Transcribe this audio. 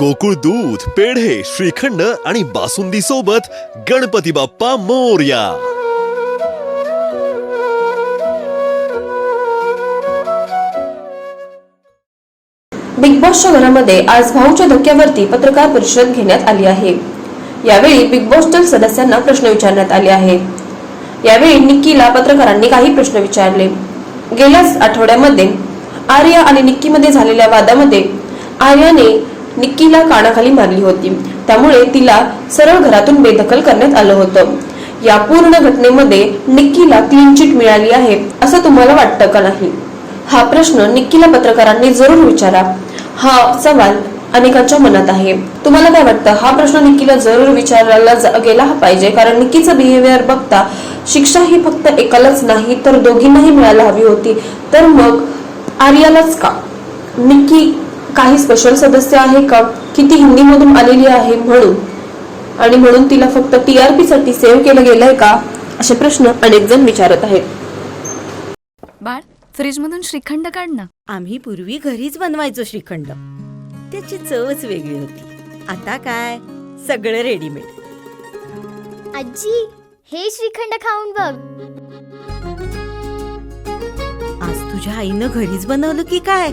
गोकुळ दूध पेढे श्रीखंड आणि बासुंदी सोबत गणपती बाप्पा मोर्या. बिग बॉसच्या घरामध्ये आज भाऊच्या धक्क्यावरती पत्रकार परिषद घेण्यात आली आहे. यावेळी बिग बॉसच्या सदस्यांना प्रश्न विचारण्यात आले आहे यावेळी निक्कीला पत्रकारांनी काही प्रश्न विचारले. गेल्याच आठवड्यामध्ये आर्या आणि निक्कीमध्ये झालेल्या वादामध्ये आर्याने निक्कीला कानाखाली मारली होती. त्यामुळे तिला सरळ घरातून बेदखल करण्यात आलं होतं. या पूर्ण घटनेमध्ये निक्कीला क्लीन चिट मिळाली आहे असं तुम्हाला वाटतं का नाही? हा प्रश्न निक्कीला पत्रकारांनी जरूर विचारा. हा सवाल अनेकांच्या मनात आहे. तुम्हाला काय वाटतं? हा प्रश्न निक्कीला जरूर विचारला गेला पाहिजे कारण निक्कीचं बिहेवियर बघता शिक्षा ही फक्त एकालाच नाही तर दोघींनाही मिळायला हवी होती. तर मग आर्यालाच का? निक्की काही स्पेशल सदस्य आहे का? की ती हिंदीमधून आलेली आहे म्हणून? आणि म्हणून तिला फक्त टीआरपी साठी सेव्ह केलं गेलंय का? असे प्रश्न अनेक जण विचारत आहेत. बाळ फ्रीजमधून श्रीखंड काढ ना. आम्ही पूर्वी घरीच बनवायचो श्रीखंड. त्याची चवच वेगळी होती. आता काय? सगळं रेडीमेड आजी हे श्रीखंड खाऊन बघ. आज तुझ्या आईनं घरीच बनवलं की काय.